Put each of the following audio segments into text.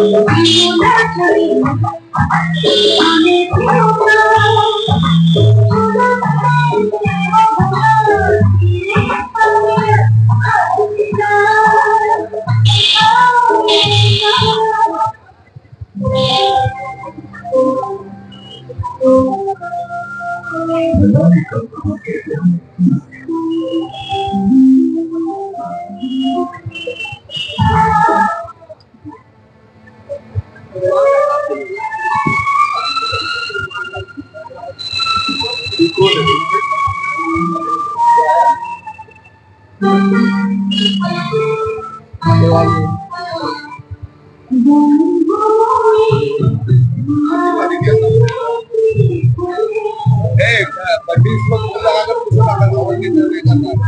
I'm Hey, but this was the other person.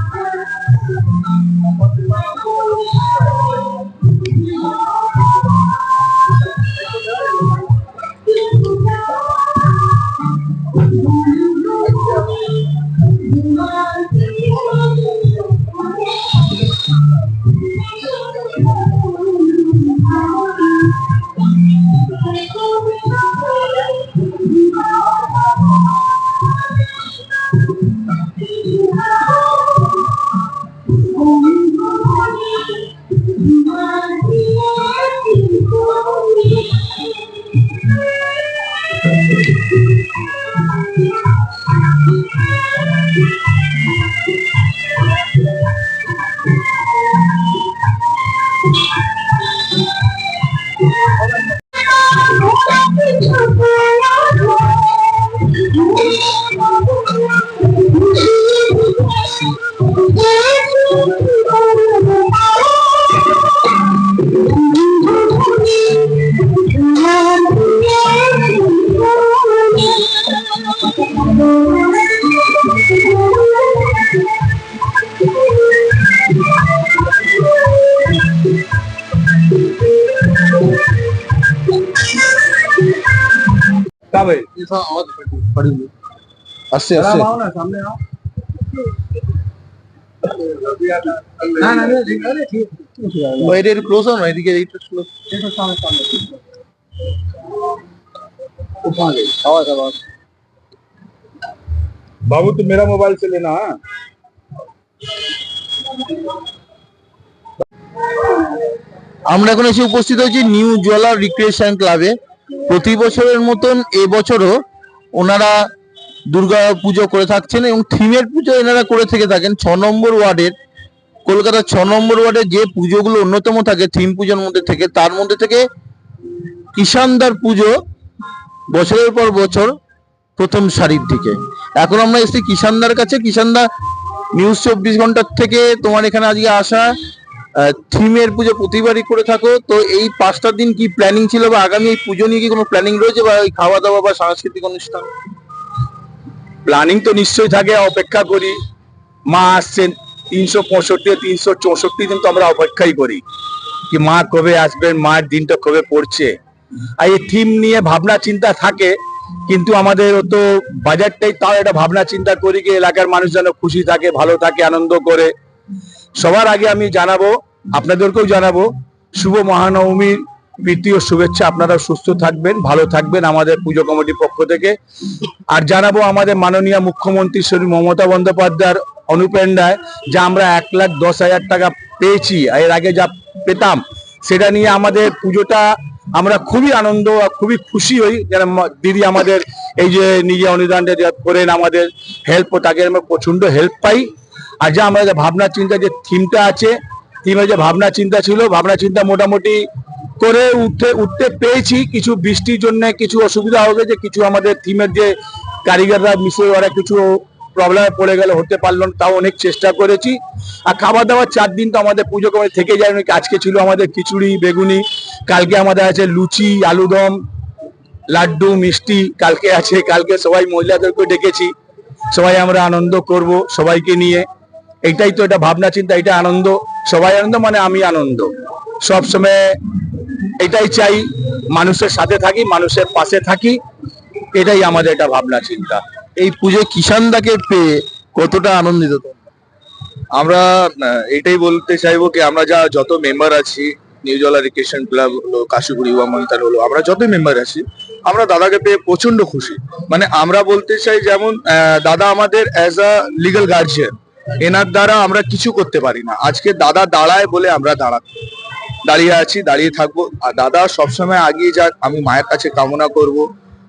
कब है আসছে আসছে आओ ना सामने आओ ना ना नहीं ठीक है ठीक বাইরে ক্লোজ হও না এদিকে এইটা ক্লোজ है तो सामने सामने उठा गई आवाज आवाज बाबू तो मेरा मोबाइल से लेना हाँ আমরা এখন এসে উপস্থিত হয়েছি নিউ জলার রিক্রিয়েশন ক্লাবে প্রতি বছরের মতন এবছরও ওনারা দুর্গা পুজো করে থাকছেন এবং থিমের পুজো এনারা করে থেকে থাকেন। ছ নম্বর ওয়ার্ডের, কলকাতার ছ নম্বর ওয়ার্ডে যে পুজোগুলো অন্যতম থাকে, থিম পুজোর মধ্যে থেকে, তার মধ্যে থেকে কিষানদার পুজো বছরের পর বছর প্রথম সারির দিকে। এখন আমরা এসেছি কিষানদার কাছে। কিষানদা নিউজ চব্বিশ ঘণ্টার থেকে তোমার এখানে আজকে আসা থিমের পুজো প্রতিবারই করে থাকো। তো এই পাঁচটা দিন কি প্ল্যানিং ছিল বা আগামী এই পুজো নিয়ে কি কোনো প্ল্যানিং রয়েছে বা খাওয়া দাওয়া বা সাংস্কৃতিক অনুষ্ঠান? প্ল্যানিং তো নিশ্চয়ই থাকে, অপেক্ষা করি। মা আসছেন তিনশো পঁয়ষট্টি, তিনশো চৌষট্টি দিন তো আমরা অপেক্ষাই করি। কি মা কবে আসবেন মায়ের দিনটা কবে পড়ছে? আর এই থিম নিয়ে ভাবনা চিন্তা থাকে, কিন্তু আমাদের তো বাজারটাই তাও একটা ভাবনা চিন্তা করি কি এলাকার মানুষ যেন খুশি থাকে, ভালো থাকে, আনন্দ করে। সবার আগে আমি জানাব, আপনাদেরকেও জানাব, শুভ মহানবমীর বৃত্তীয় শুভেচ্ছা। আপনারা সুস্থ থাকবেন, ভালো থাকবেন আমাদের পুজো কমিটির পক্ষ থেকে। আর জানাব আমাদের মাননীয় মুখ্যমন্ত্রী শ্রী মমতা বন্দ্যোপাধ্যায়ের অনুপ্রেরণায় যা আমরা এক লাখ দশ হাজার টাকা পেয়েছি, এর আগে যা পেতাম, সেটা নিয়ে আমাদের পুজোটা আমরা খুবই আনন্দ খুবই খুশি হই যেন দিদি আমাদের এই যে নিজে অনুদানটা করেন আমাদের হেল্প তাকে আমরা প্রচণ্ড হেল্প পাই। আর যা আমাদের যে ভাবনা চিন্তা যে থিমটা আছে থিমের যে ভাবনা চিন্তা ছিল, ভাবনা চিন্তা মোটামুটি করে উঠতে উঠতে পেয়েছি। কিছু বৃষ্টির জন্য কিছু অসুবিধা হবে যে কিছু আমাদের থিমের যে কারিগররা মিশে ওরা কিছু প্রবলেমে পড়ে গেলে, হতে পারল না, তাও অনেক চেষ্টা করেছি। আর খাবার দাবার চার দিন তো আমাদের পুজো করে থেকে যায় আজকে ছিল আমাদের খিচুড়ি, বেগুনি, কালকে আমাদের আছে লুচি, আলুদম, লাড্ডু, মিষ্টি, কালকে আছে, কালকে সবাই মহিলাদেরকে ডেকেছি। সবাই আমরা আনন্দ করব সবাইকে নিয়ে। এটাই তো এটা ভাবনা চিন্তা, এটা আনন্দ। সবাই আনন্দ মানে আমি আনন্দ। সব সময় এটাই চাই, মানুষের সাথে থাকি, মানুষের পাশে থাকি, এটাই আমাদের এটা ভাবনা চিন্তা। এই পুজোয় কিষানদাকে পেয়ে কতটা আনন্দিত আমরা এটাই বলতে চাইব কি, আমরা যা, যত মেম্বার আছি নিউ জলা ক্লাব হলো, কাশিপুর ইউয়া মন্তার হলো, আমরা যতই মেম্বার আছি, আমরা দাদাকে পেয়ে প্রচণ্ড খুশি। মানে আমরা বলতে চাই যেমন দাদা আমাদের অ্যাজ আ লিগাল গার্জিয়ান এনার দ্বারা আমরা কিছু করতে পারি না। আজকে দাদা দাঁড়ায় বলে আমরা দাঁড়া দাঁড়িয়ে আছি, দাঁড়িয়ে থাকব। আর দাদা সবসময় আগিয়ে যাক, আমি মায়ের কাছে কামনা করব।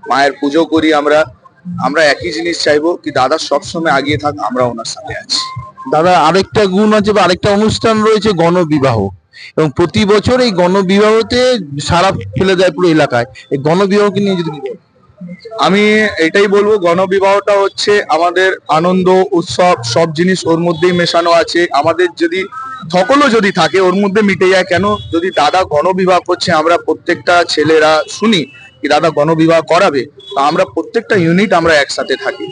মায়ের পুজো করি আমরা। আমরা একই জিনিস চাইব কি দাদা সবসময় আগিয়ে থাক আমরা ওনার সাথে আছি। দাদা আরেকটা গুণ আছে বা আরেকটা অনুষ্ঠান রয়েছে গণবিবাহ। এবং প্রতি বছর এই গণবিবাহতে সারা ফেলে দেয় পুরো এলাকায়। এই গণবিবাহকে নিয়ে যদি আমি এটাই বলব গণবিবাহটা হচ্ছে আমাদের আনন্দ উৎসব সব জিনিস ওর মধ্যেই মেশানো আছে। আমাদের যদি সকলও যদি থাকে ওর মধ্যে মিটে যায় কেন? যদি দাদা গণবিবাহ করছে আমরা প্রত্যেকটা ছেলেরা শুনি কি দাদা গণবিবাহ করাবে? তো আমরা প্রত্যেকটা ইউনিট আমরা একসাথে থাকি।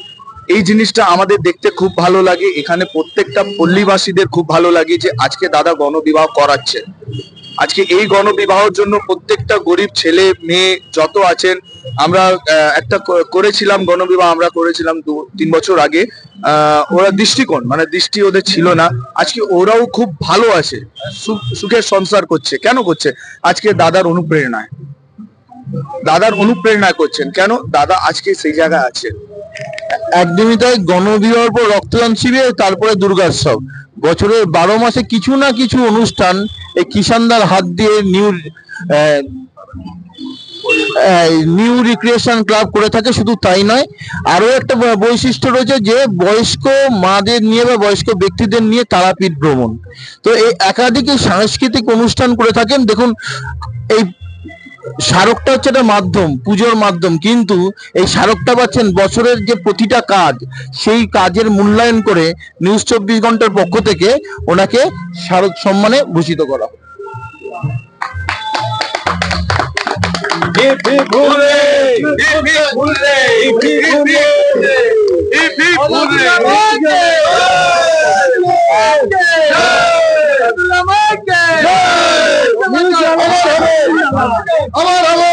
এই জিনিসটা আমাদের দেখতে খুব ভালো লাগে। এখানে প্রত্যেকটা পল্লীবাসীদের খুব ভালো লাগে যে আজকে দাদা গণবিবাহ করাচ্ছে। আজকে এই গণবিবাহের জন্য প্রত্যেকটা গরিব ছেলে, মেয়ে যত আছেন, আমরা একটা করেছিলাম গণবিবাহ, আমরা করেছিলাম দু, তিন বছর আগে। ওরা দৃষ্টিকোণ মানে দৃষ্টি ওদের ছিল না। আজকে ওরাও খুব ভালো আছে। সুখের সংসার করছে। কেন করছে? আজকে দাদার অনুপ্রেরণায়। দাদার অনুপ্রেরণা করছেন। কেন? দাদা আজকে সেই জায়গায় আছে একদমই তাই গণবিবাহের পর রক্তদান শিবির, তারপরে দুর্গোৎসব। বছরের বারো মাসে কিছু না কিছু অনুষ্ঠান এই কিষানদার হাত দিয়ে নিউ নিউ রিক্রিয়েশন ক্লাব করে থাকে, শুধু তাই নয় আরও একটা বৈশিষ্ট্য রয়েছে যে বয়স্ক মাদের নিয়ে বা বয়স্ক ব্যক্তিদের নিয়ে তারাপীঠ ভ্রমণ। তো এই একাধিক সাংস্কৃতিক অনুষ্ঠান করে থাকেন। দেখুন, এই স্মারকটা হচ্ছে একটা মাধ্যম পুজোর মাধ্যম। কিন্তু এই স্মারকটা পাচ্ছেন বছরের যে প্রতিটা কাজ সেই কাজের মূল্যায়ন করে নিউজ চব্বিশ ঘণ্টার পক্ষ থেকে ওনাকে স্মারক সম্মানে ভূষিত করা হয়। আমার হবে